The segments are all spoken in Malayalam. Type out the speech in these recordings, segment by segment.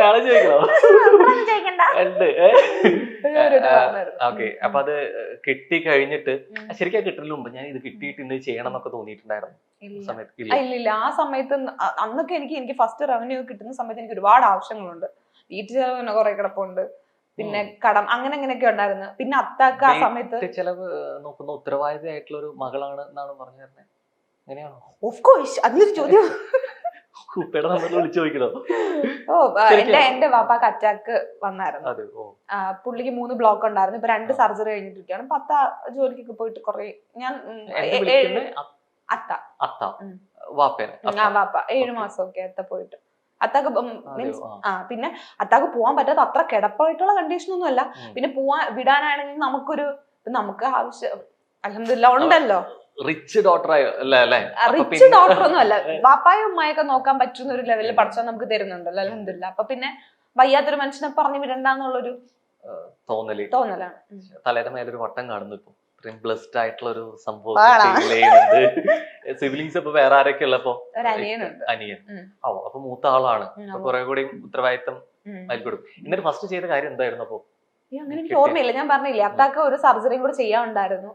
ആൾ ചോദിക്കണോ? ഉണ്ട്. ഓക്കെ. അപ്പൊ അത് കിട്ടി കഴിഞ്ഞിട്ട്. ശരിക്കും കിട്ടുന്നതിന് മുമ്പ് ഞാൻ ഇത് കിട്ടിയിട്ട് ഇന്ന് ചെയ്യണം എന്നൊക്കെ തോന്നിയിട്ടുണ്ടായിരുന്നു ഇല്ലില്ല ഇല്ല. ആ, സമയത്ത് അന്നൊക്കെ എനിക്ക് എനിക്ക് ഫസ്റ്റ് റവന്യൂ കിട്ടുന്ന സമയത്ത് എനിക്ക് ഒരുപാട് ആവശ്യങ്ങളുണ്ട്. വീട്ടു ചെലവ് തന്നെ കുറെ കിടപ്പുണ്ട്. പിന്നെ കടം അങ്ങനെ അങ്ങനെയൊക്കെ ഉണ്ടായിരുന്നു. പിന്നെ അത്താക്ക ആ സമയത്ത് ചെലവ് നോക്കുന്ന ഉത്തരവാദിത്തമായിട്ടുള്ള ഒരു മകളാണ് എന്നാണ് പറഞ്ഞു തരുന്നത് അങ്ങനെയാണോ ഓഫ് കോഴ്സ് അതിലൊരു ചോദ്യം. വിളിച്ചു ഓ? എന്റെ എന്റെ വാപ്പാക്ക് അറ്റാക്ക് വന്നായിരുന്നു. പുള്ളിക്ക് മൂന്ന് ബ്ലോക്ക് ഉണ്ടായിരുന്നു. ഇപ്പൊ രണ്ട് സർജറി കഴിഞ്ഞിട്ടിരിക്കുകയാണ്. പത്ത ജോലിക്കൊക്കെ പോയിട്ട് കുറെ ഞാൻ അത്ത. അത്ത. വാപ്പേനെ. വാപ്പ. ഏഴ്. മാസമൊക്കെ അത്ത പോയിട്ട്. അത്താക്ക് മീൻസ് ആ. പിന്നെ അത്താക്ക് പോവാൻ പറ്റാത്ത അത്ര കിടപ്പായിട്ടുള്ള കണ്ടീഷൻ ഒന്നും അല്ല പിന്നെ പോവാൻ വിടാനാണെങ്കിൽ നമുക്കൊരു നമുക്ക് ആവശ്യം അലഹമില്ല ഉണ്ടല്ലോ. റിച്ച് ഡോക്ടർ ആയോ അല്ലേ റിച്ച് ഡോട്ടർ ഒന്നും അല്ല വാപ്പായും ഉമ്മയൊക്കെ നോക്കാൻ പറ്റുന്ന ഒരു ലെവലിൽ പഠിച്ചാൽ നമുക്ക് തരുന്നുണ്ടല്ലോ അലഹമില്ല അപ്പൊ പിന്നെ വയ്യാത്തൊരു മനുഷ്യനെ പറഞ്ഞു വിടണ്ടെന്നുള്ളൊരു തോന്നൽ. തോന്നലാണ്. തലയുടെ മേലൊരു വട്ടം കാണുന്നു ഇപ്പൊ. ഇത്രയും ബ്ലസ്ഡ് ആയിട്ടുള്ള ഒരു സംഭവം സിബിലിങ്സ് ഇപ്പൊ? വേറെ ആരൊക്കെ ഉള്ളപ്പോ അനിയൻ. ഓ അപ്പൊ മൂത്ത ആളാണ്. കുറെ കൂടി ഉത്തരവാദിത്തം. കൊടുക്കും എന്നിട്ട് ഫസ്റ്റ് ചെയ്ത കാര്യം എന്തായിരുന്നു അപ്പൊ? അങ്ങനെ എനിക്ക് ഓർമ്മയില്ല. ഞാൻ പറഞ്ഞില്ല അത്താക്ക ഒരു സർജറിയും കൂടെ ചെയ്യാനുണ്ടായിരുന്നു.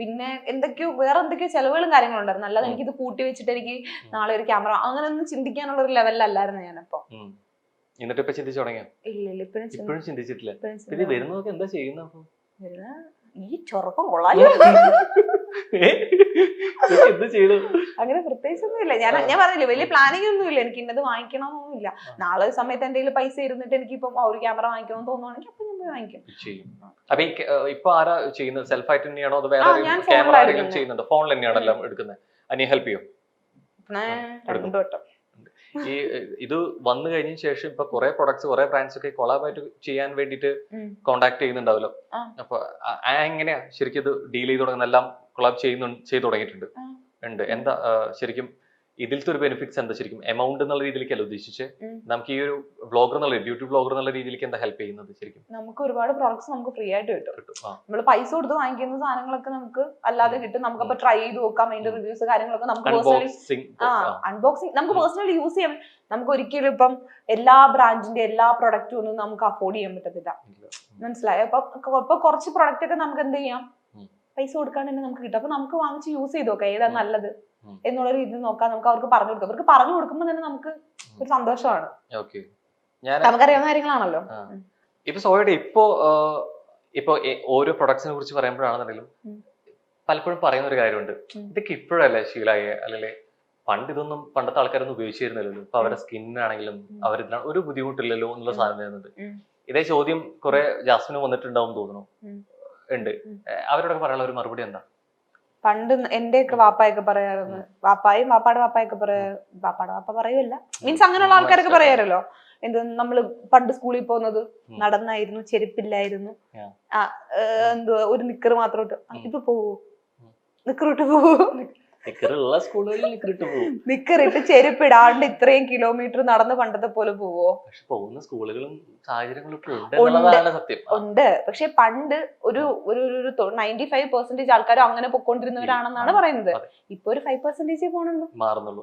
പിന്നെ എന്തൊക്കെയോ വേറെ എന്തൊക്കെയോ ചെലവുകളും കാര്യങ്ങളും ഉണ്ടായിരുന്നു അല്ലാതെ എനിക്ക് എനിക്കിത് കൂട്ടി വെച്ചിട്ട് എനിക്ക് നാളെ ഒരു ക്യാമറ അങ്ങനെ ഒന്നും ചിന്തിക്കാനുള്ള ഒരു ലെവലിലല്ലായിരുന്നു ഞാനപ്പോ. എന്നിട്ട് ഇപ്പൊ ചിന്തിച്ചു തുടങ്ങിയോ? ഇല്ല ഇല്ല. ഇപ്പോഴും ചിന്തിച്ചിട്ടില്ല. പിന്നെ വരുന്നതൊക്കെ എന്താ ചെയ്യുന്ന ഈ ചൊറക്കം കൊള്ളാലോ. എന്ത് ചെയ്തു? അങ്ങനെ പ്രത്യേകിച്ചൊന്നുമില്ല. ഞാൻ ഞാൻ പറഞ്ഞില്ല വലിയ പ്ലാനിങ് ഒന്നും ഇല്ല എനിക്ക് ഇന്നത് വാങ്ങിക്കണമെന്നൊന്നുമില്ല നാളെ സമയത്ത് എന്തെങ്കിലും പൈസ ഇരുന്നിട്ട് എനിക്ക് ഇപ്പം ഒരു ക്യാമറ വാങ്ങിക്കണമെന്ന് തോന്നുവാണെങ്കിൽ അപ്പൊ ഞാൻ പോയി വാങ്ങിക്കും. അപ്പൊ ഇപ്പൊ ആരാ ചെയ്യുന്നത്? സെൽഫ് ആയിട്ട് തന്നെയാണോ അത് വേറെ ക്യാമറ ആരെങ്കിലും ചെയ്യുന്നുണ്ടോ? ഫോണിൽ തന്നെയാണ് എല്ലാം എടുക്കുന്നത്? അനിയ ഹെൽപ്പ് ചെയ്യും? ഈ ഇത് വന്നു കഴിഞ്ഞ ശേഷം ഇപ്പൊ കുറെ പ്രൊഡക്ട്സ് കുറെ ബ്രാൻഡ്സ് ഒക്കെ കൊളാബായിട്ട് ചെയ്യാൻ വേണ്ടിട്ട്. കോണ്ടാക്ട് ചെയ്യുന്നുണ്ടാവല്ലോ. അപ്പൊ എങ്ങനെയാ? ശരിക്കും ഇത് ഡീൽ ചെയ്ത് തുടങ്ങുന്ന എല്ലാം കൊളാബ് ചെയ്യുന്നു ചെയ്തു തുടങ്ങിയിട്ടുണ്ട്. ഉണ്ട്. എന്താ ശരിക്കും ഇതിലത്തെ ഒരു ബെനിഫിറ്റ്സ് എന്താ ശരിക്കും? എമൗണ്ട് എന്നുള്ള രീതിയിലേക്കല്ല ഉദ്ദേശിച്ച്? നമുക്ക് ഈ ഒരു ബ്ലോഗർ എന്നുള്ള ബ്യൂട്ടി ബ്ലോഗർ എന്നുള്ള രീതിയിലേക്ക് എന്താ ഹെൽപ്പ് ചെയ്യുന്നത് ശരിക്കും? നമുക്ക് ഒരുപാട് പ്രോഡക്ട്സ് നമുക്ക് ഫ്രീ ആയിട്ട് കിട്ടും. നമ്മൾ പൈസ കൊടുത്ത് വാങ്ങിക്കുന്ന സാധനങ്ങളൊക്കെ നമുക്ക് അല്ലാതെ കിട്ടും. നമുക്ക് അപ്പൊ ട്രൈ ചെയ്ത് നോക്കാം അതിന്റെ റിവ്യൂസ് കാര്യങ്ങളൊക്കെ നമുക്ക് പേഴ്സണലി അൺബോക്സിംഗ് നമുക്ക് പേഴ്സണലി യൂസ് ചെയ്യാം. നമുക്ക് ഒരിക്കലും ഇപ്പം എല്ലാ ബ്രാൻഡിന്റെ എല്ലാ പ്രൊഡക്റ്റും ഒന്നും നമുക്ക് അഫോർഡ് ചെയ്യാൻ പറ്റത്തില്ല. മനസ്സിലായോ? അപ്പൊ കുറച്ച് പ്രൊഡക്റ്റ് ഒക്കെ നമുക്ക് എന്ത് ചെയ്യാം. പൈസ കൊടുക്കാണ്ട് തന്നെ നമുക്ക് കിട്ടും. അപ്പൊ നമുക്ക് വാങ്ങിച്ച് യൂസ് ചെയ്ത് നോക്കാം. ഏതാ. നല്ലത് എന്നുള്ള രീതിയിൽ നോക്കാം. നമുക്ക് അവർക്ക് പറഞ്ഞു കൊടുക്കാം. അവർക്ക് പറഞ്ഞു കൊടുക്കുമ്പോൾ തന്നെ നമുക്ക് ഒരു സന്തോഷമാണ്. നമുക്കറിയാവുന്ന കാര്യങ്ങളാണല്ലോ. ഇപ്പൊ സോയുടെ ഇപ്പോ ഇപ്പൊ ഓരോ പ്രൊഡക്ട്സിനെ കുറിച്ച് പറയുമ്പോഴാണെന്നുണ്ടെങ്കിലും. പലപ്പോഴും പറയുന്ന ഒരു കാര്യമുണ്ട്. ഇതൊക്കെ ഇപ്പോഴല്ലേ ശീലായ? അല്ലെങ്കിൽ പണ്ട് ഇതൊന്നും പണ്ടത്തെ ആൾക്കാരൊന്നും ഉപയോഗിച്ചിരുന്നില്ലല്ലോ. ഇപ്പൊ അവരുടെ സ്കിന്നാണെങ്കിലും അവർ അവരിതിന് ഒരു ബുദ്ധിമുട്ടില്ലല്ലോ എന്നുള്ള. സാധനം വരുന്നത്. ഇതേ ചോദ്യം കുറെ ജാസ്മിന് വന്നിട്ടുണ്ടാവും തോന്നുന്നു. ഉണ്ട്. അവരോടൊക്കെ പറയാനുള്ള ഒരു മറുപടി എന്താ? പണ്ട് എന്റെയൊക്കെ വാപ്പായൊക്കെ പറയാറുണ്ട്. വാപ്പായും വാപ്പാടെ വാപ്പായൊക്കെ പറയാ വാപ്പാടെ വാപ്പ പറയൂല്ല മീൻസ് അങ്ങനെയുള്ള ആൾക്കാരൊക്കെ പറയാറല്ലോ എന്ത് നമ്മൾ പണ്ട് സ്കൂളിൽ പോകുന്നത് നടന്നായിരുന്നു ചെരുപ്പില്ലായിരുന്നു. എന്തുവാ ഒരു നിക്കറ് മാത്രം ഇട്ട്. ഇപ്പൊ പോവോ. നിക്കറിട്ട് പോവോ? നിക്കറുള്ള സ്കൂളുകളിൽ നിക്കറിട്ട് പോകും നിക്കറിട്ട് ചെരുപ്പിടാണ്ട് ഇത്രയും കിലോമീറ്റർ നടന്ന് പണ്ടത്തെ പോലെ പോവോ? പക്ഷെ പോകുന്ന സ്കൂളുകളും സാഹചര്യങ്ങളും ഒക്കെ ഉണ്ട്. എന്നുള്ളതാണ് സത്യം ഉണ്ട്. പക്ഷെ പണ്ട് ഒരു ഒരു ഒരു നയന്റി ഫൈവ് പെർസെന്റേജ് ആൾക്കാരും അങ്ങനെ പൊക്കോണ്ടിരുന്നവരാണെന്നാണ് പറയുന്നത്. ഇപ്പൊ ഒരു ഫൈവ് പെർസെന്റേജ് പോണുള്ളൂ. മാറുന്നുള്ളൂ.